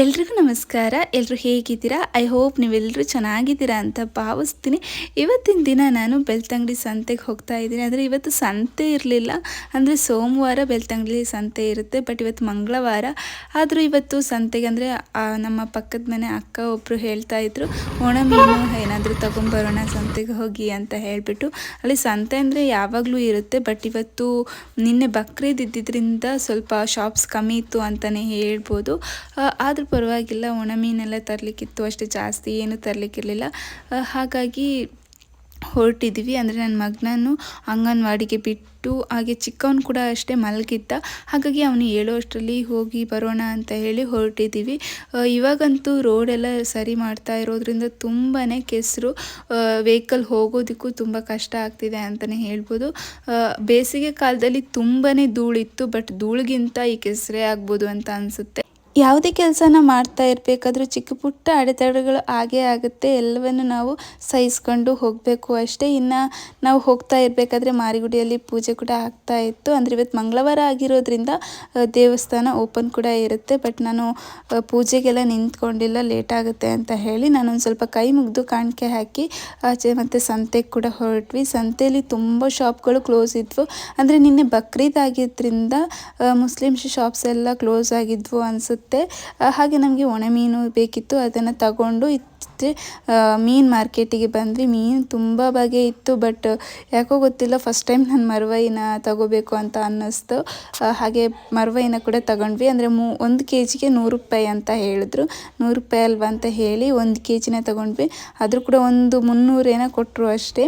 ಎಲ್ರಿಗೂ ನಮಸ್ಕಾರ. ಎಲ್ಲರೂ ಹೇಗಿದ್ದೀರಾ? ಐ ಹೋಪ್ ನೀವೆಲ್ಲರೂ ಚೆನ್ನಾಗಿದ್ದೀರಾ ಅಂತ ಭಾವಿಸ್ತೀನಿ. ಇವತ್ತಿನ ದಿನ ನಾನು ಬೆಳ್ತಂಗಡಿ ಸಂತೆಗೆ ಹೋಗ್ತಾ ಇದ್ದೀನಿ. ಅಂದರೆ ಇವತ್ತು ಸಂತೆ ಇರಲಿಲ್ಲ. ಅಂದರೆ ಸೋಮವಾರ ಬೆಳ್ತಂಗಡಿ ಸಂತೆ ಇರುತ್ತೆ. ಬಟ್ ಇವತ್ತು ಮಂಗಳವಾರ. ಆದರೂ ಇವತ್ತು ಸಂತೆಗೆ ಅಂದರೆ ನಮ್ಮ ಪಕ್ಕದ ಮನೆ ಅಕ್ಕ ಒಬ್ಬರು ಹೇಳ್ತಾ ಇದ್ರು ಒಣ ಮೀನು ಏನಾದರೂ ತೊಗೊಂಬರೋಣ ಸಂತೆಗೆ ಹೋಗಿ ಅಂತ ಹೇಳಿಬಿಟ್ಟು. ಅಲ್ಲಿ ಸಂತೆ ಅಂದರೆ ಯಾವಾಗಲೂ ಇರುತ್ತೆ. ಬಟ್ ಇವತ್ತು ನಿನ್ನೆ ಬಕ್ರೀದ್ ಇದ್ದಿದ್ದರಿಂದ ಸ್ವಲ್ಪ ಶಾಪ್ಸ್ ಕಮ್ಮಿ ಇತ್ತು ಅಂತಲೇ ಹೇಳ್ಬೋದು. ಆದರೂ ಪರವಾಗಿಲ್ಲ, ಒಣ ಮೀನೆಲ್ಲ ತರಲಿಕ್ಕಿತ್ತು ಅಷ್ಟು, ಜಾಸ್ತಿ ಏನು ತರಲಿಕ್ಕಿರಲಿಲ್ಲ. ಹಾಗಾಗಿ ಹೊರಟಿದ್ವಿ. ಅಂದರೆ ನನ್ನ ಮಗನನ್ನು ಅಂಗನವಾಡಿಗೆ ಬಿಟ್ಟು ಹಾಗೆ ಚಿಕ್ಕವನು ಕೂಡ ಅಷ್ಟೇ ಮಲಗಿದ್ದ. ಹಾಗಾಗಿ ಅವನು ಹೇಳೋ ಅಷ್ಟರಲ್ಲಿ ಹೋಗಿ ಬರೋಣ ಅಂತ ಹೇಳಿ ಹೊರಟಿದ್ದೀವಿ ಇವಾಗಂತೂ ರೋಡೆಲ್ಲ ಸರಿ ಮಾಡ್ತಾ ಇರೋದ್ರಿಂದ ತುಂಬಾ ಕೆಸರು. ವೆಹಿಕಲ್ ಹೋಗೋದಕ್ಕೂ ತುಂಬ ಕಷ್ಟ ಆಗ್ತಿದೆ ಅಂತಲೇ ಹೇಳ್ಬೋದು. ಬೇಸಿಗೆ ಕಾಲದಲ್ಲಿ ತುಂಬಾ ಧೂಳಿತ್ತು, ಬಟ್ ಧೂಳಿಗಿಂತ ಈ ಕೆಸರೇ ಆಗ್ಬೋದು ಅಂತ ಅನಿಸುತ್ತೆ. ಯಾವುದೇ ಕೆಲಸನ ಮಾಡ್ತಾ ಇರಬೇಕಾದ್ರೂ ಚಿಕ್ಕ ಪುಟ್ಟ ಅಡೆತಡೆಗಳು ಆಗೇ ಆಗುತ್ತೆ. ಎಲ್ಲವನ್ನು ನಾವು ಸಹಿಸ್ಕೊಂಡು ಹೋಗಬೇಕು ಅಷ್ಟೇ. ಇನ್ನು ನಾವು ಹೋಗ್ತಾ ಇರಬೇಕಾದ್ರೆ ಮಾರಿಗುಡಿಯಲ್ಲಿ ಪೂಜೆ ಕೂಡ ಆಗ್ತಾ ಇತ್ತು. ಅಂದರೆ ಇವತ್ತು ಮಂಗಳವಾರ ಆಗಿರೋದ್ರಿಂದ ದೇವಸ್ಥಾನ ಓಪನ್ ಕೂಡ ಇರುತ್ತೆ. ಬಟ್ ನಾನು ಪೂಜೆಗೆಲ್ಲ ನಿಂತ್ಕೊಂಡಿಲ್ಲ. ಲೇಟ್ ಆಗುತ್ತೆ ಅಂತ ಹೇಳಿ ನಾನೊಂದು ಸ್ವಲ್ಪ ಕೈ ಮುಗಿದು ಕಾಣಿಕೆ ಹಾಕಿ ಆಚೆ ಮತ್ತು ಸಂತೆಗೆ ಕೂಡ ಹೊರಟ್ವಿ. ಸಂತೆಯಲ್ಲಿ ತುಂಬ ಶಾಪ್ಗಳು ಕ್ಲೋಸ್ ಇದ್ವು. ಅಂದರೆ ನಿನ್ನೆ ಬಕ್ರೀದ್ ಆಗಿದ್ದರಿಂದ ಮುಸ್ಲಿಮ್ಸ್ ಶಾಪ್ಸ್ ಎಲ್ಲ ಕ್ಲೋಸ್ ಆಗಿದ್ವು ಅನಿಸುತ್ತೆ. ಹಾಗೆ ನಮಗೆ ಒಣ ಮೀನು ಬೇಕಿತ್ತು ಅದನ್ನು ತಗೊಂಡು ಮತ್ತು ಮೀನು ಮಾರ್ಕೆಟಿಗೆ ಬಂದ್ವಿ. ಮೀನು ತುಂಬ ಬಗೆ ಇತ್ತು, ಬಟ್ ಯಾಕೋ ಗೊತ್ತಿಲ್ಲ ಫಸ್ಟ್ ಟೈಮ್ ನಾನು ಮರವೈನ ತಗೋಬೇಕು ಅಂತ ಅನ್ನಿಸ್ತು. ಹಾಗೆ ಮರವೈನ ಕೂಡ ತಗೊಂಡ್ವಿ. ಅಂದರೆ ಮೂ, ಒಂದು ಕೆ ಜಿಗೆ ನೂರು ರೂಪಾಯಿ ಅಂತ ಹೇಳಿದ್ರು. ನೂರು ರೂಪಾಯಿ ಅಲ್ವಾ ಅಂತ ಹೇಳಿ ಒಂದು ಕೆ ಜಿನ ತಗೊಂಡ್ವಿ. ಆದರೂ ಕೂಡ ಒಂದು ಮುನ್ನೂರೇನ ಕೊಟ್ಟರು ಅಷ್ಟೇ.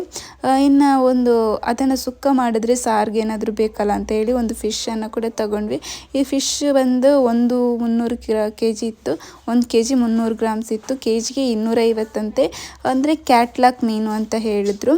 ಇನ್ನು ಒಂದು ಅದನ್ನು ಸುಕ್ಕ ಮಾಡಿದ್ರೆ ಸಾರಿಗೆ ಏನಾದರೂ ಬೇಕಲ್ಲ ಅಂತ ಹೇಳಿ ಒಂದು ಫಿಶನ್ನು ಕೂಡ ತಗೊಂಡ್ವಿ. ಈ ಫಿಶ್ ಬಂದು ಒಂದು ಮುನ್ನೂರು ಕೆ ಜಿ ಇತ್ತು. ಒಂದು ಕೆ ಜಿ ಮುನ್ನೂರು ಗ್ರಾಮ್ಸ್ ಇತ್ತು. ಕೆ ಜಿಗೆ ಇನ್ನೂರ ಐವತ್ತಂತೆ. ಅಂದರೆ ಕ್ಯಾಟ್ಲಾಕ್ ಮೀನು ಅಂತ ಹೇಳಿದ್ರು.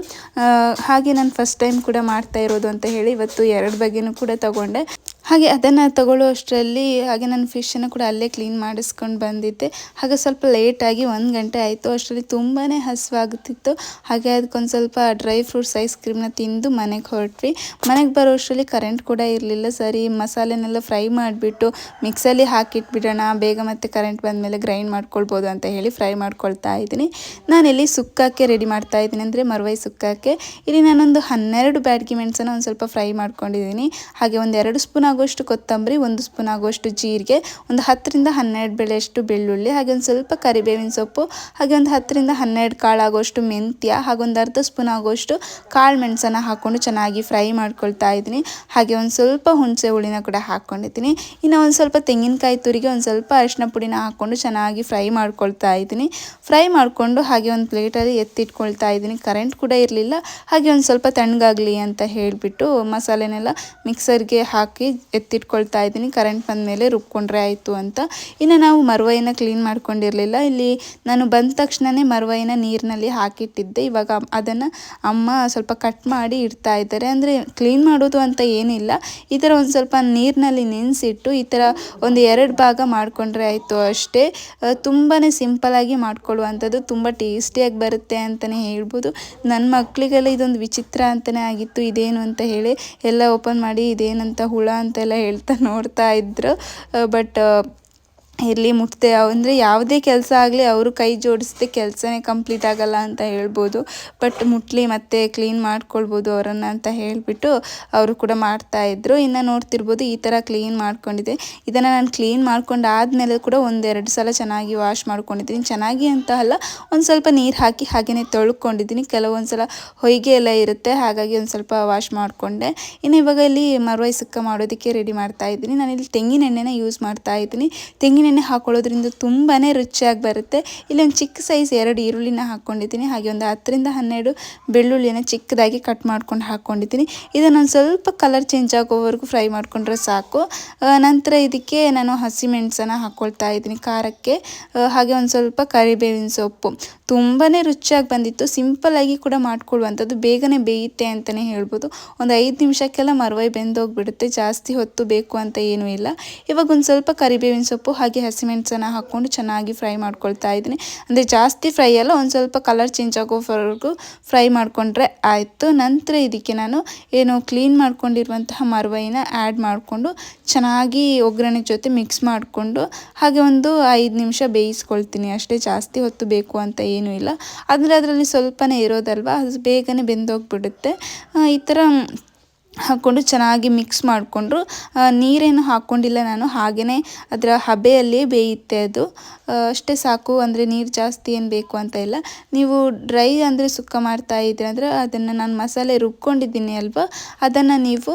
ಹಾಗೆ ನಾನು ಫಸ್ಟ್ ಟೈಮ್ ಕೂಡ ಮಾಡ್ತಾ ಇರೋದು ಅಂತ ಹೇಳಿ ಇವತ್ತು ಎರಡು ಬಗೆಯೂ ಕೂಡ ತಗೊಂಡೆ. ಹಾಗೆ ಅದನ್ನು ತಗೊಳ್ಳೋ ಅಷ್ಟರಲ್ಲಿ ಹಾಗೆ ನಾನು ಫಿಶನ್ನು ಕೂಡ ಅಲ್ಲೇ ಕ್ಲೀನ್ ಮಾಡಿಸ್ಕೊಂಡು ಬಂದಿದ್ದೆ. ಹಾಗೆ ಸ್ವಲ್ಪ ಲೇಟಾಗಿ ಒಂದು ಗಂಟೆ ಆಯಿತು. ಅಷ್ಟರಲ್ಲಿ ತುಂಬಾ ಹಸಿವಾಗುತ್ತಿತ್ತು ಹಾಗೆ ಅದಕ್ಕೊಂದು ಸ್ವಲ್ಪ ಡ್ರೈ ಫ್ರೂಟ್ಸ್ ಐಸ್ ಕ್ರೀಮ್ನ ತಿಂದು ಮನೆಗೆ ಹೊರಟ್ವಿ. ಮನೆಗೆ ಬರೋ ಅಷ್ಟರಲ್ಲಿ ಕರೆಂಟ್ ಕೂಡ ಇರಲಿಲ್ಲ. ಸರಿ, ಮಸಾಲೆನೆಲ್ಲ ಫ್ರೈ ಮಾಡಿಬಿಟ್ಟು ಮಿಕ್ಸಲ್ಲಿ ಹಾಕಿಟ್ಬಿಡೋಣ. ಬೇಗ ಮತ್ತೆ ಕರೆಂಟ್ ಬಂದಮೇಲೆ ಗ್ರೈಂಡ್ ಮಾಡ್ಕೊಳ್ಬೋದು ಅಂತ ಹೇಳಿ ಫ್ರೈ ಮಾಡ್ಕೊಳ್ತಾ ಇದ್ದೀನಿ. ನಾನಿಲ್ಲಿ ಸುಕ್ಕಕ್ಕೆ ರೆಡಿ ಮಾಡ್ತಾ ಇದ್ದೀನಿ. ಅಂದರೆ ಮರುವೈ ಸುಕ್ಕಕ್ಕೆ. ಇಲ್ಲಿ ನಾನೊಂದು ಹನ್ನೆರಡು ಬ್ಯಾಡ್ಗಿ ಮೆಣಸನ್ನು ಒಂದು ಸ್ವಲ್ಪ ಫ್ರೈ ಮಾಡ್ಕೊಂಡಿದ್ದೀನಿ. ಹಾಗೆ ಒಂದು ಎರಡು ಸ್ಪೂನ್ ಆಗುವಷ್ಟು ಕೊತ್ತಂಬರಿ, ಒಂದು ಸ್ಪೂನ್ ಆಗುವಷ್ಟು ಜೀರಿಗೆ, ಒಂದು ಹತ್ತರಿಂದ ಹನ್ನೆರಡು ಬೆಳೆಯಷ್ಟು ಬೆಳ್ಳುಳ್ಳಿ, ಹಾಗೆ ಒಂದು ಸ್ವಲ್ಪ ಕರಿಬೇವಿನ ಸೊಪ್ಪು, ಹಾಗೆ ಒಂದು ಹತ್ತರಿಂದ ಹನ್ನೆರಡು ಕಾಳು ಆಗುವಷ್ಟು ಮೆಂತ್ಯ, ಹಾಗೆ ಒಂದು ಅರ್ಧ ಸ್ಪೂನ್ ಆಗುವಷ್ಟು ಕಾಳು ಮೆಣಸನ್ನು ಹಾಕ್ಕೊಂಡು ಚೆನ್ನಾಗಿ ಫ್ರೈ ಮಾಡ್ಕೊಳ್ತಾ ಇದ್ದೀನಿ. ಹಾಗೆ ಒಂದು ಸ್ವಲ್ಪ ಹುಣಸೆ ಹುಳಿನ ಕೂಡ ಹಾಕ್ಕೊಂಡಿದ್ದೀನಿ. ಇನ್ನು ಒಂದು ಸ್ವಲ್ಪ ತೆಂಗಿನಕಾಯಿ ತುರಿಗೆ, ಒಂದು ಸ್ವಲ್ಪ ಅರಿಶಿನ ಪುಡಿನ ಹಾಕ್ಕೊಂಡು ಚೆನ್ನಾಗಿ ಫ್ರೈ ಮಾಡ್ಕೊಳ್ತಾ ಇದ್ದೀನಿ. ಫ್ರೈ ಮಾಡಿಕೊಂಡು ಹಾಗೆ ಒಂದು ಪ್ಲೇಟಲ್ಲಿ ಎತ್ತಿಟ್ಕೊಳ್ತಾ ಇದ್ದೀನಿ. ಕರೆಂಟ್ ಕೂಡ ಇರಲಿಲ್ಲ. ಹಾಗೆ ಒಂದು ಸ್ವಲ್ಪ ತಣ್ಣಗಾಗಲಿ ಅಂತ ಹೇಳಿಬಿಟ್ಟು ಮಸಾಲೆನೆಲ್ಲ ಮಿಕ್ಸರ್ಗೆ ಹಾಕಿ ಎತ್ತಿಟ್ಕೊಳ್ತಾ ಇದ್ದೀನಿ. ಕರೆಂಟ್ ಬಂದ ಮೇಲೆ ರುಬ್ಕೊಂಡ್ರೆ ಆಯಿತು ಅಂತ. ಇನ್ನು ನಾವು ಮರುವೈನ ಕ್ಲೀನ್ ಮಾಡ್ಕೊಂಡಿರಲಿಲ್ಲ. ಇಲ್ಲಿ ನಾನು ಬಂದ ತಕ್ಷಣವೇ ಮರುವೈನ ನೀರಿನಲ್ಲಿ ಹಾಕಿಟ್ಟಿದ್ದೆ. ಇವಾಗ ಅದನ್ನು ಅಮ್ಮ ಸ್ವಲ್ಪ ಕಟ್ ಮಾಡಿ ಇಡ್ತಾ ಇದ್ದಾರೆ. ಅಂದರೆ ಕ್ಲೀನ್ ಮಾಡೋದು ಅಂತ ಏನಿಲ್ಲ. ಈ ಥರ ಒಂದು ಸ್ವಲ್ಪ ನೀರಿನಲ್ಲಿ ನೆನೆಸಿಟ್ಟು ಈ ಥರ ಒಂದು ಎರಡು ಭಾಗ ಮಾಡಿಕೊಂಡ್ರೆ ಆಯಿತು ಅಷ್ಟೇ. ತುಂಬಾ ಸಿಂಪಲಾಗಿ ಮಾಡ್ಕೊಳ್ಳುವಂಥದ್ದು. ತುಂಬ ಟೇಸ್ಟಿಯಾಗಿ ಬರುತ್ತೆ ಅಂತಲೇ ಹೇಳ್ಬೋದು. ನನ್ನ ಮಕ್ಕಳಿಗೆಲ್ಲ ಇದೊಂದು ವಿಚಿತ್ರ ಅಂತಲೇ ಆಗಿತ್ತು. ಇದೇನು ಅಂತ ಹೇಳಿ ಎಲ್ಲ ಓಪನ್ ಮಾಡಿ ಇದೇನಂತ ಹುಳ ಅಂತೆಲ್ಲ ಹೇಳ್ತಾ ನೋಡ್ತಾ ಇದ್ದರು ಬಟ್ ಇರಲಿ ಮುಟ್ತೆ ಅಂದರೆ ಯಾವುದೇ ಕೆಲಸ ಆಗಲಿ ಅವರು ಕೈ ಜೋಡಿಸದೆ ಕೆಲಸನೇ ಕಂಪ್ಲೀಟ್ ಆಗಲ್ಲ ಅಂತ ಹೇಳ್ಬೋದು. ಬಟ್ ಮುಟ್ಲಿ ಮತ್ತೆ ಕ್ಲೀನ್ ಮಾಡ್ಕೊಳ್ಬೋದು ಅವರನ್ನು ಅಂತ ಹೇಳಿಬಿಟ್ಟು ಅವರು ಕೂಡ ಮಾಡ್ತಾಯಿದ್ರು ಇನ್ನು ನೋಡ್ತಿರ್ಬೋದು ಈ ಥರ ಕ್ಲೀನ್ ಮಾಡ್ಕೊಂಡಿದ್ದೆ ಇದನ್ನು ನಾನು ಕ್ಲೀನ್ ಮಾಡ್ಕೊಂಡು ಆದಮೇಲೆ ಕೂಡ ಒಂದೆರಡು ಸಲ ಚೆನ್ನಾಗಿ ವಾಶ್ ಮಾಡ್ಕೊಂಡಿದ್ದೀನಿ. ಚೆನ್ನಾಗಿ ಅಂತ ಅಲ್ಲ, ಒಂದು ಸ್ವಲ್ಪ ನೀರು ಹಾಕಿ ಹಾಗೆಯೇ ತೊಳ್ಕೊಂಡಿದ್ದೀನಿ. ಕೆಲವೊಂದು ಸಲ ಹೊಯ್ಗೆ ಎಲ್ಲ ಇರುತ್ತೆ, ಹಾಗಾಗಿ ಒಂದು ಸ್ವಲ್ಪ ವಾಶ್ ಮಾಡಿಕೊಂಡೆ. ಇನ್ನು ಇವಾಗ ಇಲ್ಲಿ ಮರವಾಯಿ ಸುಕ್ಕ ಮಾಡೋದಕ್ಕೆ ರೆಡಿ ಮಾಡ್ತಾ ಇದ್ದೀನಿ. ನಾನಿಲ್ಲಿ ತೆಂಗಿನ ಎಣ್ಣೆನ ಯೂಸ್ ಮಾಡ್ತಾ ಇದ್ದೀನಿ. ತೆಂಗಿನ ಎಣ್ಣೆ ಹಾಕೊಳ್ಳೋದ್ರಿಂದ ತುಂಬಾ ರುಚಿಯಾಗಿ ಬರುತ್ತೆ. ಇಲ್ಲಿ ಒಂದು ಚಿಕ್ಕ ಸೈಜ್ ಎರಡು ಈರುಳ್ಳಿನ ಹಾಕ್ಕೊಂಡಿದ್ದೀನಿ ಹಾಗೆ ಒಂದು ಹತ್ತರಿಂದ ಹನ್ನೆರಡು ಬೆಳ್ಳುಳ್ಳಿನ ಚಿಕ್ಕದಾಗಿ ಕಟ್ ಮಾಡ್ಕೊಂಡು ಹಾಕ್ಕೊಂಡಿದ್ದೀನಿ ಇದನ್ನೊಂದು ಸ್ವಲ್ಪ ಕಲರ್ ಚೇಂಜ್ ಆಗೋವರೆಗೂ ಫ್ರೈ ಮಾಡಿಕೊಂಡ್ರೆ ಸಾಕು. ನಂತರ ಇದಕ್ಕೆ ನಾನು ಹಸಿಮೆಣಸನ್ನು ಹಾಕ್ಕೊಳ್ತಾ ಇದ್ದೀನಿ ಖಾರಕ್ಕೆ. ಹಾಗೆ ಒಂದು ಸ್ವಲ್ಪ ಕರಿಬೇವಿನ ಸೊಪ್ಪು. ತುಂಬಾ ರುಚಿಯಾಗಿ ಬಂದಿತ್ತು. ಸಿಂಪಲ್ಲಾಗಿ ಕೂಡ ಮಾಡ್ಕೊಳ್ಳುವಂಥದ್ದು. ಬೇಗನೆ ಬೇಯುತ್ತೆ ಅಂತಲೇ ಹೇಳ್ಬೋದು. ಒಂದು ಐದು ನಿಮಿಷಕ್ಕೆಲ್ಲ ಮರವೈ ಬೆಂದೋಗ್ಬಿಡುತ್ತೆ. ಜಾಸ್ತಿ ಹೊತ್ತು ಬೇಕು ಅಂತ ಏನೂ ಇಲ್ಲ. ಇವಾಗ ಒಂದು ಸ್ವಲ್ಪ ಕರಿಬೇವಿನ ಸೊಪ್ಪು, ಹಾಗೆ ಹಸಿಮೆಣಸನ್ನು ಹಾಕ್ಕೊಂಡು ಚೆನ್ನಾಗಿ ಫ್ರೈ ಮಾಡ್ಕೊಳ್ತಾ ಇದ್ದೀನಿ. ಅಂದರೆ ಜಾಸ್ತಿ ಫ್ರೈ ಅಲ್ಲ, ಒಂದು ಸ್ವಲ್ಪ ಕಲರ್ ಚೇಂಜ್ ಆಗೋವರೆಗೂ ಫ್ರೈ ಮಾಡಿಕೊಂಡ್ರೆ ಆಯಿತು. ನಂತರ ಇದಕ್ಕೆ ನಾನು ಏನು ಕ್ಲೀನ್ ಮಾಡ್ಕೊಂಡಿರುವಂತಹ ಮರವೈನ ಆ್ಯಡ್ ಮಾಡಿಕೊಂಡು ಚೆನ್ನಾಗಿ ಒಗ್ಗರಣೆ ಜೊತೆ ಮಿಕ್ಸ್ ಮಾಡಿಕೊಂಡು ಹಾಗೆ ಒಂದು ಐದು ನಿಮಿಷ ಬೇಯಿಸ್ಕೊಳ್ತೀನಿ. ಅಷ್ಟೇ ಜಾಸ್ತಿ ಹೊತ್ತು ಬೇಕು ಅಂತ ಏನೂ ಇಲ್ಲ. ಅಂದರೆ ಅದರಲ್ಲಿ ಸ್ವಲ್ಪನೇ ಇರೋದಲ್ವ? ಅದು ಬೇಗನೆ ಬೆಂದೋಗ್ಬಿಡುತ್ತೆ. ಈ ಥರ ಹಾಕ್ಕೊಂಡು ಚೆನ್ನಾಗಿ ಮಿಕ್ಸ್ ಮಾಡಿಕೊಂಡ್ರು. ನೀರೇನು ಹಾಕ್ಕೊಂಡಿಲ್ಲ ನಾನು ಹಾಗೆಯೇ ಅದರ ಹಬೆಯಲ್ಲಿ ಬೇಯುತ್ತೆ ಅದು. ಅಷ್ಟೇ ಸಾಕು, ಅಂದರೆ ನೀರು ಜಾಸ್ತಿ ಏನು ಬೇಕು ಅಂತ ಇಲ್ಲ. ನೀವು ಡ್ರೈ ಅಂದರೆ ಸುಕ್ಕ ಮಾಡ್ತಾ ಇದ್ದೀರ ಅಂದರೆ ಅದನ್ನು ನಾನು ಮಸಾಲೆ ರುಬ್ಕೊಂಡಿದ್ದೀನಿ ಅಲ್ವಾ? ಅದನ್ನು ನೀವು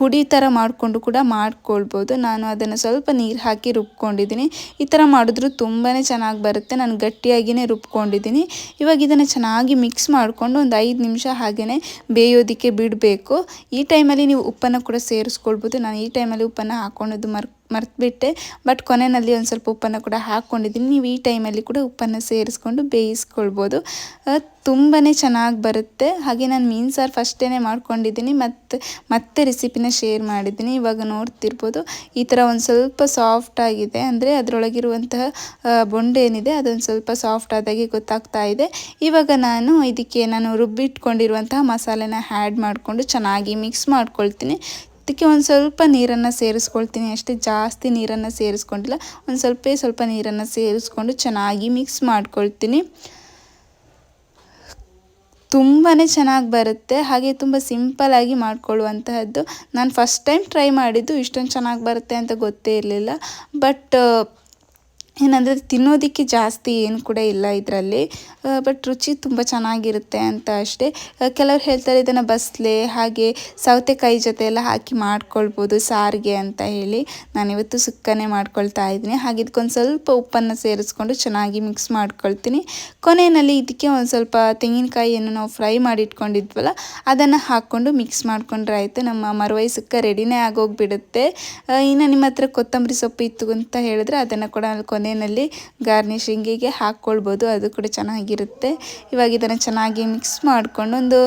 ಪುಡಿ ಥರ ಮಾಡಿಕೊಂಡು ಕೂಡ ಮಾಡ್ಕೊಳ್ಬೋದು. ನಾನು ಅದನ್ನು ಸ್ವಲ್ಪ ನೀರು ಹಾಕಿ ರುಬ್ಕೊಂಡಿದ್ದೀನಿ. ಈ ಥರ ಮಾಡಿದ್ರು ತುಂಬಾ ಚೆನ್ನಾಗಿ ಬರುತ್ತೆ. ನಾನು ಗಟ್ಟಿಯಾಗಿಯೇ ರುಬ್ಕೊಂಡಿದ್ದೀನಿ. ಇವಾಗ ಇದನ್ನು ಚೆನ್ನಾಗಿ ಮಿಕ್ಸ್ ಮಾಡಿಕೊಂಡು ಒಂದು ಐದು ನಿಮಿಷ ಹಾಗೆಯೇ ಬೇಯೋದಕ್ಕೆ ಬಿಡಬೇಕು. ಈ ಟೈಮಲ್ಲಿ ನೀವು ಉಪ್ಪನ್ನು ಕೂಡ ಸೇರಿಸ್ಕೊಳ್ಬೋದು. ನಾನು ಈ ಟೈಮಲ್ಲಿ ಉಪ್ಪನ್ನು ಹಾಕ್ಕೊಳ್ಳೋದು ಮರ್ ಮರ್ತುಬಿಟ್ಟೆ. ಬಟ್ ಕೊನೆಯಲ್ಲಿ ಒಂದು ಸ್ವಲ್ಪ ಉಪ್ಪನ್ನು ಕೂಡ ಹಾಕ್ಕೊಂಡಿದ್ದೀನಿ ನೀವು ಈ ಟೈಮಲ್ಲಿ ಕೂಡ ಉಪ್ಪನ್ನು ಸೇರಿಸ್ಕೊಂಡು ಬೇಯಿಸ್ಕೊಳ್ಬೋದು. ತುಂಬಾ ಚೆನ್ನಾಗಿ ಬರುತ್ತೆ. ಹಾಗೆ ನಾನು ಮೀನು ಸಾರು ಫಸ್ಟೇ ಮಾಡ್ಕೊಂಡಿದ್ದೀನಿ ಮತ್ತು ಮತ್ತೆ ರೆಸಿಪಿನ ಶೇರ್ ಮಾಡಿದ್ದೀನಿ. ಇವಾಗ ನೋಡ್ತಿರ್ಬೋದು. ಈ ಥರ ಒಂದು ಸ್ವಲ್ಪ ಸಾಫ್ಟ್ ಆಗಿದೆ. ಅಂದರೆ ಅದರೊಳಗಿರುವಂತಹ ಬೊಂಡೆ ಏನಿದೆ, ಅದೊಂದು ಸ್ವಲ್ಪ ಸಾಫ್ಟ್ ಆದಾಗೆ ಗೊತ್ತಾಗ್ತಾ ಇದೆ. ಇವಾಗ ನಾನು ಇದಕ್ಕೆ ನಾನು ರುಬ್ಬಿಟ್ಕೊಂಡಿರುವಂತಹ ಮಸಾಲೆನ ಆ್ಯಡ್ ಮಾಡಿಕೊಂಡು ಚೆನ್ನಾಗಿ ಮಿಕ್ಸ್ ಮಾಡ್ಕೊಳ್ತೀನಿ. ಅದಕ್ಕೆ ಒಂದು ಸ್ವಲ್ಪ ನೀರನ್ನು ಸೇರಿಸ್ಕೊಳ್ತೀನಿ. ಅಷ್ಟೇ ಜಾಸ್ತಿ ನೀರನ್ನು ಸೇರಿಸ್ಕೊಂಡಿಲ್ಲ. ಒಂದು ಸ್ವಲ್ಪ ಸ್ವಲ್ಪ ನೀರನ್ನು ಸೇರಿಸ್ಕೊಂಡು ಚೆನ್ನಾಗಿ ಮಿಕ್ಸ್ ಮಾಡ್ಕೊಳ್ತೀನಿ. ತುಂಬಾ ಚೆನ್ನಾಗಿ ಬರುತ್ತೆ. ಹಾಗೆ ತುಂಬ ಸಿಂಪಲಾಗಿ ಮಾಡಿಕೊಳ್ಳುವಂತಹದ್ದು. ನಾನು ಫಸ್ಟ್ ಟೈಮ್ ಟ್ರೈ ಮಾಡಿದ್ದು ಇಷ್ಟೊಂದು ಚೆನ್ನಾಗಿ ಬರುತ್ತೆ ಅಂತ ಗೊತ್ತೇ ಇರಲಿಲ್ಲ. ಬಟ್ ಏನಂದರೆ ತಿನ್ನೋದಕ್ಕೆ ಜಾಸ್ತಿ ಏನು ಕೂಡ ಇಲ್ಲ ಇದರಲ್ಲಿ. ಬಟ್ ರುಚಿ ತುಂಬ ಚೆನ್ನಾಗಿರುತ್ತೆ ಅಂತ ಅಷ್ಟೇ. ಕೆಲವ್ರು ಹೇಳ್ತಾರೆ ಇದನ್ನು ಬಸ್ಲೆ ಹಾಗೆ ಸೌತೆಕಾಯಿ ಜೊತೆ ಎಲ್ಲ ಹಾಕಿ ಮಾಡ್ಕೊಳ್ಬೋದು ಸಾರಿಗೆ ಅಂತ ಹೇಳಿ. ನಾನಿವತ್ತು ಸುಕ್ಕನೆ ಮಾಡ್ಕೊಳ್ತಾ ಇದ್ದೀನಿ. ಹಾಗೆ ಇದಕ್ಕೊಂದು ಸ್ವಲ್ಪ ಉಪ್ಪನ್ನು ಸೇರಿಸ್ಕೊಂಡು ಚೆನ್ನಾಗಿ ಮಿಕ್ಸ್ ಮಾಡ್ಕೊಳ್ತೀನಿ. ಕೊನೆಯಲ್ಲಿ ಇದಕ್ಕೆ ಒಂದು ಸ್ವಲ್ಪ ತೆಂಗಿನಕಾಯಿಯನ್ನು ನಾವು ಫ್ರೈ ಮಾಡಿ ಇಟ್ಕೊಂಡಿದ್ವಲ್ಲ ಅದನ್ನು ಹಾಕ್ಕೊಂಡು ಮಿಕ್ಸ್ ಮಾಡ್ಕೊಂಡ್ರೆ ಆಯಿತು. ನಮ್ಮ ಮರುವೈ ಸುಕ್ಕ ರೆಡಿನೇ ಆಗೋಗ್ಬಿಡುತ್ತೆ. ಇನ್ನು ನಿಮ್ಮ ಹತ್ರ ಕೊತ್ತಂಬರಿ ಸೊಪ್ಪು ಇತ್ತು ಅಂತ ಹೇಳಿದ್ರೆ ಅದನ್ನು ಕೂಡ ಕೊನೆಯಲ್ಲಿ ಗಾರ್ನಿಷಿಂಗಿಗೆ ಹಾಕ್ಕೊಳ್ಬೋದು. ಅದು ಕೂಡ ಚೆನ್ನಾಗಿರುತ್ತೆ. ಇವಾಗ ಇದನ್ನು ಚೆನ್ನಾಗಿ ಮಿಕ್ಸ್ ಮಾಡಿಕೊಂಡು ಒಂದು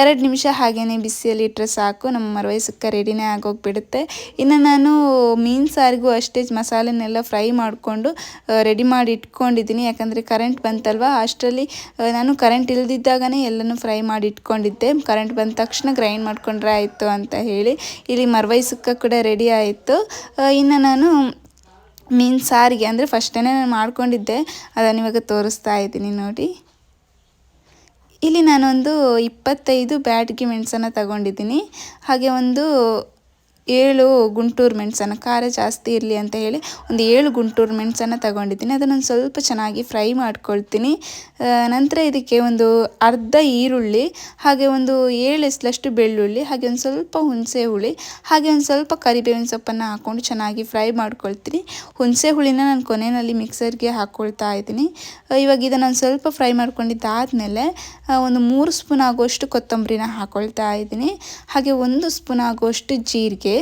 ಎರಡು ನಿಮಿಷ ಹಾಗೆಯೇ ಬಿಸಿಯಲ್ಲಿ ಇಟ್ಟರೆ ಸಾಕು. ನಮ್ಮ ಮರವೈ ಸುಕ್ಕ ರೆಡಿನೇ ಆಗೋಗ್ಬಿಡುತ್ತೆ. ಇನ್ನು ನಾನು ಮೀನು ಸಾರಿಗೂ ಅಷ್ಟೇ ಮಸಾಲೆನೆಲ್ಲ ಫ್ರೈ ಮಾಡಿಕೊಂಡು ರೆಡಿ ಮಾಡಿ ಇಟ್ಕೊಂಡಿದ್ದೀನಿ. ಯಾಕಂದರೆ ಕರೆಂಟ್ ಬಂತಲ್ವ? ಅಷ್ಟರಲ್ಲಿ ನಾನು ಕರೆಂಟ್ ಇಲ್ದಿದ್ದಾಗನೇ ಎಲ್ಲನೂ ಫ್ರೈ ಮಾಡಿ ಇಟ್ಕೊಂಡಿದ್ದೆ. ಕರೆಂಟ್ ಬಂದ ತಕ್ಷಣ ಗ್ರೈಂಡ್ ಮಾಡಿಕೊಂಡ್ರೆ ಆಯಿತು ಅಂತ ಹೇಳಿ. ಇಲ್ಲಿ ಮರವೈ ಸುಕ್ಕ ಕೂಡ ರೆಡಿ ಆಯಿತು. ಇನ್ನು ನಾನು ಮೀನು ಸಾರಿಗೆ ಅಂದರೆ ಫಸ್ಟೇ ನಾನು ಮಾಡ್ಕೊಂಡಿದ್ದೆ. ಅದನ್ನು ಇವಾಗ ತೋರಿಸ್ತಾ ಇದ್ದೀನಿ ನೋಡಿ. ಇಲ್ಲಿ ನಾನೊಂದು ಇಪ್ಪತ್ತೈದು ಬ್ಯಾಡ್ಗಿ ಮೆಣಸನ್ನು ತಗೊಂಡಿದ್ದೀನಿ. ಹಾಗೆ ಒಂದು ಏಳು ಗುಂಟೂರು ಮೆಣಸನ್ನು, ಖಾರ ಜಾಸ್ತಿ ಇರಲಿ ಅಂತ ಹೇಳಿ ಒಂದು ಏಳು ಗುಂಟೂರು ಮೆಣಸನ್ನು ತಗೊಂಡಿದ್ದೀನಿ. ಅದನ್ನೊಂದು ಸ್ವಲ್ಪ ಚೆನ್ನಾಗಿ ಫ್ರೈ ಮಾಡ್ಕೊಳ್ತೀನಿ. ನಂತರ ಇದಕ್ಕೆ ಒಂದು ಅರ್ಧ ಈರುಳ್ಳಿ, ಹಾಗೆ ಒಂದು ಏಳು ಎಸ್ಲಷ್ಟು ಬೆಳ್ಳುಳ್ಳಿ, ಹಾಗೆ ಒಂದು ಸ್ವಲ್ಪ ಹುಣಸೆ ಹುಳಿ, ಹಾಗೆ ಒಂದು ಸ್ವಲ್ಪ ಕರಿಬೇವಿನ ಸೊಪ್ಪನ್ನು ಹಾಕ್ಕೊಂಡು ಚೆನ್ನಾಗಿ ಫ್ರೈ ಮಾಡ್ಕೊಳ್ತೀನಿ. ಹುಣಸೆ ಹುಳಿನ ನಾನು ಕೊನೆಯಲ್ಲಿ ಮಿಕ್ಸರ್ಗೆ ಹಾಕ್ಕೊಳ್ತಾ ಇದ್ದೀನಿ. ಇವಾಗ ಇದನ್ನು ಒಂದು ಸ್ವಲ್ಪ ಫ್ರೈ ಮಾಡ್ಕೊಂಡಿದ್ದಾದಮೇಲೆ ಒಂದು ಮೂರು ಸ್ಪೂನ್ ಆಗುವಷ್ಟು ಕೊತ್ತಂಬರಿನ ಹಾಕ್ಕೊಳ್ತಾ ಇದ್ದೀನಿ. ಹಾಗೆ ಒಂದು ಸ್ಪೂನ್ ಆಗುವಷ್ಟು ಜೀರಿಗೆ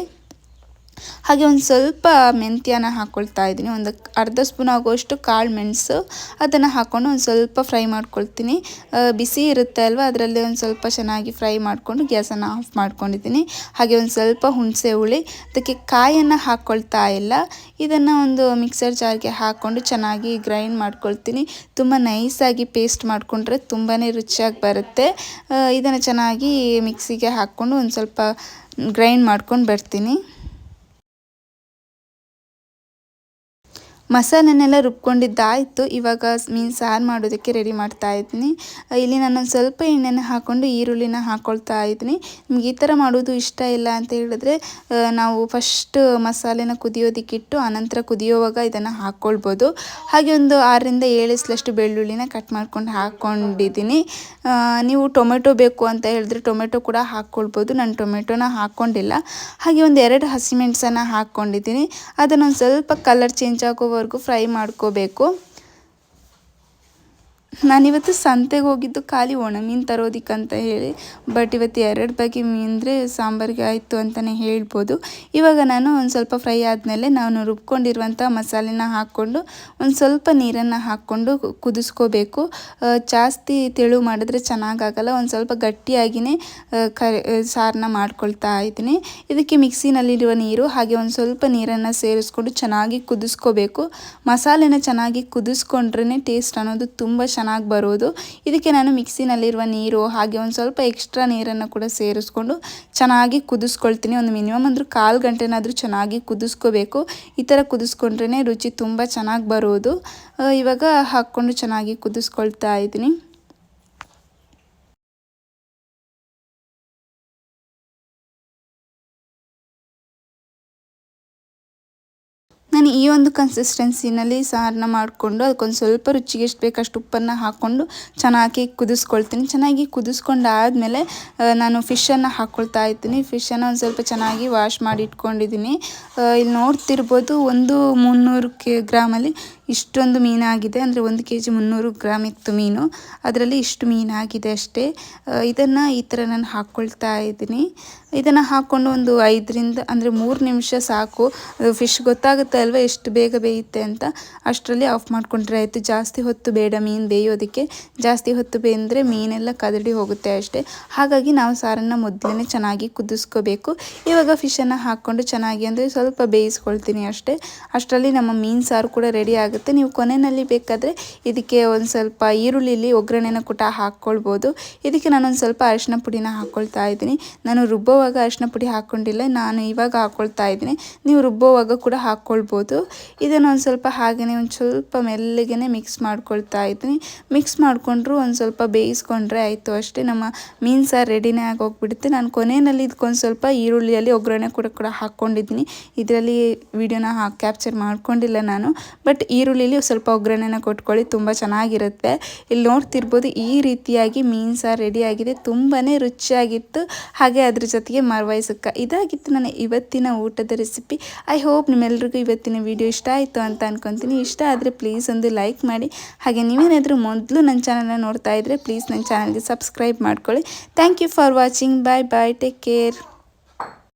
ಹಾಗೆ ಒಂದು ಸ್ವಲ್ಪ ಮೆಂತ್ಯನ ಹಾಕ್ಕೊಳ್ತಾ ಇದ್ದೀನಿ. ಒಂದು ಅರ್ಧ ಸ್ಪೂನ್ ಆಗುವಷ್ಟು ಕಾಳು ಮೆಣಸು, ಅದನ್ನು ಹಾಕ್ಕೊಂಡು ಒಂದು ಸ್ವಲ್ಪ ಫ್ರೈ ಮಾಡ್ಕೊಳ್ತೀನಿ. ಬಿಸಿ ಇರುತ್ತೆ ಅಲ್ವಾ? ಅದರಲ್ಲಿ ಒಂದು ಸ್ವಲ್ಪ ಚೆನ್ನಾಗಿ ಫ್ರೈ ಮಾಡಿಕೊಂಡು ಗ್ಯಾಸನ್ನು ಆಫ್ ಮಾಡ್ಕೊಂಡಿದ್ದೀನಿ. ಹಾಗೆ ಒಂದು ಸ್ವಲ್ಪ ಹುಣಸೆ ಹುಳಿ, ಅದಕ್ಕೆ ಕಾಯನ್ನು ಹಾಕ್ಕೊಳ್ತಾ ಇಲ್ಲ. ಇದನ್ನು ಒಂದು ಮಿಕ್ಸರ್ ಜಾರ್ಗೆ ಹಾಕ್ಕೊಂಡು ಚೆನ್ನಾಗಿ ಗ್ರೈಂಡ್ ಮಾಡ್ಕೊಳ್ತೀನಿ. ತುಂಬ ನೈಸಾಗಿ ಪೇಸ್ಟ್ ಮಾಡಿಕೊಂಡ್ರೆ ತುಂಬಾ ರುಚಿಯಾಗಿ ಬರುತ್ತೆ. ಇದನ್ನು ಚೆನ್ನಾಗಿ ಮಿಕ್ಸಿಗೆ ಹಾಕ್ಕೊಂಡು ಒಂದು ಸ್ವಲ್ಪ ಗ್ರೈಂಡ್ ಮಾಡ್ಕೊಂಡು ಬರ್ತೀನಿ. ಮಸಾಲೆನೆಲ್ಲ ರುಬ್ಕೊಂಡಿದ್ದಾಯಿತು. ಇವಾಗ ಮೀನು ಸಾರು ಮಾಡೋದಕ್ಕೆ ರೆಡಿ ಮಾಡ್ತಾ ಇದ್ದೀನಿ. ಇಲ್ಲಿ ನಾನು ಸ್ವಲ್ಪ ಎಣ್ಣೆನ ಹಾಕ್ಕೊಂಡು ಈರುಳ್ಳಿನ ಹಾಕ್ಕೊಳ್ತಾ ಇದ್ದೀನಿ. ನಿಮ್ಗೆ ಈ ಥರ ಮಾಡೋದು ಇಷ್ಟ ಇಲ್ಲ ಅಂತ ಹೇಳಿದ್ರೆ ನಾವು ಫಸ್ಟ್ ಮಸಾಲೆನ ಕುದಿಯೋದಕ್ಕಿಟ್ಟು ಆನಂತರ ಕುದಿಯೋವಾಗ ಇದನ್ನು ಹಾಕ್ಕೊಳ್ಬೋದು ಹಾಗೆ ಒಂದು ಆರರಿಂದ ಏಳು ಸ್ಲಷ್ಟು ಬೆಳ್ಳುಳ್ಳಿನ ಕಟ್ ಮಾಡ್ಕೊಂಡು ಹಾಕ್ಕೊಂಡಿದ್ದೀನಿ ನೀವು ಟೊಮೆಟೊ ಬೇಕು ಅಂತ ಹೇಳಿದ್ರೆ ಟೊಮೆಟೊ ಕೂಡ ಹಾಕ್ಕೊಳ್ಬೋದು ನಾನು ಟೊಮೆಟೊನ ಹಾಕ್ಕೊಂಡಿಲ್ಲ ಹಾಗೆ ಒಂದು ಎರಡು ಹಸಿಮೆಣಸನ್ನು ಹಾಕ್ಕೊಂಡಿದ್ದೀನಿ ಅದನ್ನೊಂದು ಸ್ವಲ್ಪ ಕಲರ್ ಚೇಂಜ್ ಆಗೋವರೆಗೂ ಫ್ರೈ ಮಾಡ್ಕೋಬೇಕು. ನಾನಿವತ್ತು ಸಂತೆಗೆ ಹೋಗಿದ್ದು ಖಾಲಿ ಒಣ ಮೀನು ತರೋದಿಕ್ಕಂತ ಹೇಳಿ ಬಟ್ ಇವತ್ತು ಎರಡು ಬಗೆ ಅಂದರೆ ಸಾಂಬಾರಿಗೆ ಆಯಿತು ಅಂತಲೇ ಹೇಳ್ಬೋದು. ಇವಾಗ ನಾನು ಒಂದು ಸ್ವಲ್ಪ ಫ್ರೈ ಆದಮೇಲೆ ನಾನು ರುಬ್ಕೊಂಡಿರುವಂಥ ಮಸಾಲೆನ ಹಾಕ್ಕೊಂಡು, ಒಂದು ಸ್ವಲ್ಪ ನೀರನ್ನು ಹಾಕ್ಕೊಂಡು ಕುದಿಸ್ಕೋಬೇಕು. ಜಾಸ್ತಿ ತೆಳು ಮಾಡಿದ್ರೆ ಚೆನ್ನಾಗಾಗಲ್ಲ, ಒಂದು ಸ್ವಲ್ಪ ಗಟ್ಟಿಯಾಗಿಯೇ ಕ ಸಾರನ್ನ ಮಾಡ್ಕೊಳ್ತಾ ಇದ್ದೀನಿ. ಇದಕ್ಕೆ ಮಿಕ್ಸಿನಲ್ಲಿರುವ ನೀರು, ಹಾಗೆ ಒಂದು ಸ್ವಲ್ಪ ನೀರನ್ನು ಸೇರಿಸ್ಕೊಂಡು ಚೆನ್ನಾಗಿ ಕುದಿಸ್ಕೋಬೇಕು. ಮಸಾಲೆನ ಚೆನ್ನಾಗಿ ಕುದಿಸ್ಕೊಂಡ್ರೇ ಟೇಸ್ಟ್ ಅನ್ನೋದು ತುಂಬ ಚೆನ್ನಾಗಿ ಬರೋದು. ಇದಕ್ಕೆ ನಾನು ಮಿಕ್ಸಿನಲ್ಲಿರುವ ನೀರು, ಹಾಗೆ ಒಂದು ಸ್ವಲ್ಪ ಎಕ್ಸ್ಟ್ರಾ ನೀರನ್ನು ಕೂಡ ಸೇರಿಸ್ಕೊಂಡು ಚೆನ್ನಾಗಿ ಕುದಿಸ್ಕೊಳ್ತೀನಿ. ಒಂದು ಮಿನಿಮಮ್ ಅಂದರೂ ಕಾಲು ಗಂಟೆನಾದರೂ ಚೆನ್ನಾಗಿ ಕುದಿಸ್ಕೋಬೇಕು. ಈ ಥರ ಕುದಿಸ್ಕೊಂಡ್ರೇ ರುಚಿ ತುಂಬ ಚೆನ್ನಾಗಿ ಬರೋದು. ಇವಾಗ ಹಾಕ್ಕೊಂಡು ಚೆನ್ನಾಗಿ ಕುದಿಸ್ಕೊಳ್ತಾ ಇದ್ದೀನಿ. ಈ ಒಂದು ಕನ್ಸಿಸ್ಟೆನ್ಸಿನಲ್ಲಿ ಸಾರನ್ನ ಮಾಡಿಕೊಂಡು ಅದಕ್ಕೊಂದು ಸ್ವಲ್ಪ ರುಚಿಗೆ ಎಷ್ಟು ಬೇಕಷ್ಟು ಉಪ್ಪನ್ನು ಹಾಕ್ಕೊಂಡು ಚೆನ್ನಾಗಿ ಕುದಿಸ್ಕೊಳ್ತೀನಿ. ಚೆನ್ನಾಗಿ ಕುದಿಸ್ಕೊಂಡಾದಮೇಲೆ ನಾನು ಫಿಶನ್ನು ಹಾಕ್ಕೊಳ್ತಾ ಇದ್ದೀನಿ ಫಿಶನ್ನು ಒಂದು ಸ್ವಲ್ಪ ಚೆನ್ನಾಗಿ ವಾಶ್ ಮಾಡಿ ಇಟ್ಕೊಂಡಿದ್ದೀನಿ. ಇಲ್ಲಿ ನೋಡ್ತಿರ್ಬೋದು ಒಂದು ಮುನ್ನೂರು ಕೆ, ಗ್ರಾಮಲ್ಲಿ ಇಷ್ಟೊಂದು ಮೀನಾಗಿದೆ. ಅಂದರೆ ಒಂದು ಕೆ ಜಿ ಮುನ್ನೂರು ಗ್ರಾಮ್ ಇತ್ತು ಮೀನು. ಅದರಲ್ಲಿ ಇಷ್ಟು ಮೀನಾಗಿದೆ ಅಷ್ಟೇ. ಇದನ್ನು ಈ ಥರ ನಾನು ಹಾಕ್ಕೊಳ್ತಾ ಇದ್ದೀನಿ. ಇದನ್ನು ಹಾಕ್ಕೊಂಡು ಒಂದು ಐದರಿಂದ, ಅಂದರೆ ಮೂರು ನಿಮಿಷ ಸಾಕು. ಫಿಶ್ ಗೊತ್ತಾಗುತ್ತೆ ಅಲ್ವ ಎಷ್ಟು ಬೇಗ ಬೇಯುತ್ತೆ ಅಂತ. ಅಷ್ಟರಲ್ಲಿ ಆಫ್ ಮಾಡಿಕೊಂಡ್ರೆ ಆಯಿತು. ಜಾಸ್ತಿ ಹೊತ್ತು ಬೇಡ ಮೀನು ಬೇಯೋದಕ್ಕೆ. ಜಾಸ್ತಿ ಹೊತ್ತು ಬೇಂದರೆ ಮೀನೆಲ್ಲ ಕದಡಿ ಹೋಗುತ್ತೆ ಅಷ್ಟೇ. ಹಾಗಾಗಿ ನಾವು ಸಾರನ್ನು ಮೊದಲೇ ಚೆನ್ನಾಗಿ ಕುದಿಸ್ಕೋಬೇಕು. ಇವಾಗ ಫಿಶನ್ನು ಹಾಕ್ಕೊಂಡು ಚೆನ್ನಾಗಿ, ಅಂದರೆ ಸ್ವಲ್ಪ ಬೇಯಿಸ್ಕೊಳ್ತೀನಿ ಅಷ್ಟೇ. ಅಷ್ಟರಲ್ಲಿ ನಮ್ಮ ಮೀನು ಸಾರು ಕೂಡ ರೆಡಿ ನೀವು ಕೊನೆಯಲ್ಲಿ ಬೇಕಾದರೆ ಇದಕ್ಕೆ ಒಂದು ಸ್ವಲ್ಪ ಈರುಳ್ಳಿಲಿ ಒಗ್ಗರಣೆನ ಕೂಡ ಹಾಕ್ಕೊಳ್ಬೋದು ಇದಕ್ಕೆ ನಾನೊಂದು ಸ್ವಲ್ಪ ಅರಿಶಿನ ಪುಡಿನ ಹಾಕ್ಕೊಳ್ತಾ ಇದ್ದೀನಿ. ನಾನು ರುಬ್ಬೋವಾಗ ಅರಿಶಿನ ಪುಡಿ ಹಾಕ್ಕೊಂಡಿಲ್ಲ ನಾನು ಇವಾಗ ಹಾಕ್ಕೊಳ್ತಾ ಇದ್ದೀನಿ. ನೀವು ರುಬ್ಬೋವಾಗ ಕೂಡ ಹಾಕ್ಕೊಳ್ಬೋದು ಇದನ್ನು ಒಂದು ಸ್ವಲ್ಪ ಹಾಗೆಯೇ ಒಂದು ಸ್ವಲ್ಪ ಮೆಲ್ಲಗೆ ಮಿಕ್ಸ್ ಮಾಡ್ಕೊಳ್ತಾ ಇದ್ದೀನಿ. ಮಿಕ್ಸ್ ಮಾಡಿಕೊಂಡ್ರು ಒಂದು ಸ್ವಲ್ಪ ಬೇಯಿಸ್ಕೊಂಡ್ರೆ ಆಯಿತು ಅಷ್ಟೇ. ನಮ್ಮ ಮೀನು ಸಾರು ರೆಡಿನೇ ಆಗೋಗ್ಬಿಡುತ್ತೆ. ನಾನು ಕೊನೆಯಲ್ಲಿ ಇದಕ್ಕೊಂದು ಸ್ವಲ್ಪ ಈರುಳ್ಳಿಯಲ್ಲಿ ಒಗ್ಗರಣೆ ಕೂಡ ಕೂಡ ಹಾಕ್ಕೊಂಡಿದ್ದೀನಿ ಇದರಲ್ಲಿ ವಿಡಿಯೋನ ಹಾಕಿ ಕ್ಯಾಪ್ಚರ್ ಮಾಡ್ಕೊಂಡಿಲ್ಲ ನಾನು. ಬಟ್ ಈರುಳ್ಳಿಲಿ ಸ್ವಲ್ಪ ಒಗ್ಗರಣೆನ ಕೊಟ್ಕೊಳ್ಳಿ, ತುಂಬ ಚೆನ್ನಾಗಿರುತ್ತೆ. ಇಲ್ಲಿ ನೋಡ್ತಿರ್ಬೋದು ಈ ರೀತಿಯಾಗಿ ಮೀನು ಸಾರು ರೆಡಿಯಾಗಿದೆ ತುಂಬಾ ರುಚಿಯಾಗಿತ್ತು. ಹಾಗೆ ಅದ್ರ ಜೊತೆಗೆ ಮರವಾಯಿ ಸುಕ್ಕ. ಇದಾಗಿತ್ತು ನನ್ನ ಇವತ್ತಿನ ಊಟದ ರೆಸಿಪಿ ಐ ಹೋಪ್ ನಿಮ್ಮೆಲ್ರಿಗೂ ಇವತ್ತಿನ ವಿಡಿಯೋ ಇಷ್ಟ ಆಯಿತು ಅಂತ ಅನ್ಕೊತೀನಿ. ಇಷ್ಟ ಆದರೆ ಪ್ಲೀಸ್ ಒಂದು ಲೈಕ್ ಮಾಡಿ. ಹಾಗೆ ನೀವೇನಾದರೂ ಮೊದಲು ನನ್ನ ಚಾನಲ್ನ ನೋಡ್ತಾ ಇದ್ದರೆ ಪ್ಲೀಸ್ ನನ್ನ ಚಾನಲ್ಗೆ ಸಬ್ಸ್ಕ್ರೈಬ್ ಮಾಡ್ಕೊಳ್ಳಿ. Thank you for watching bye bye take care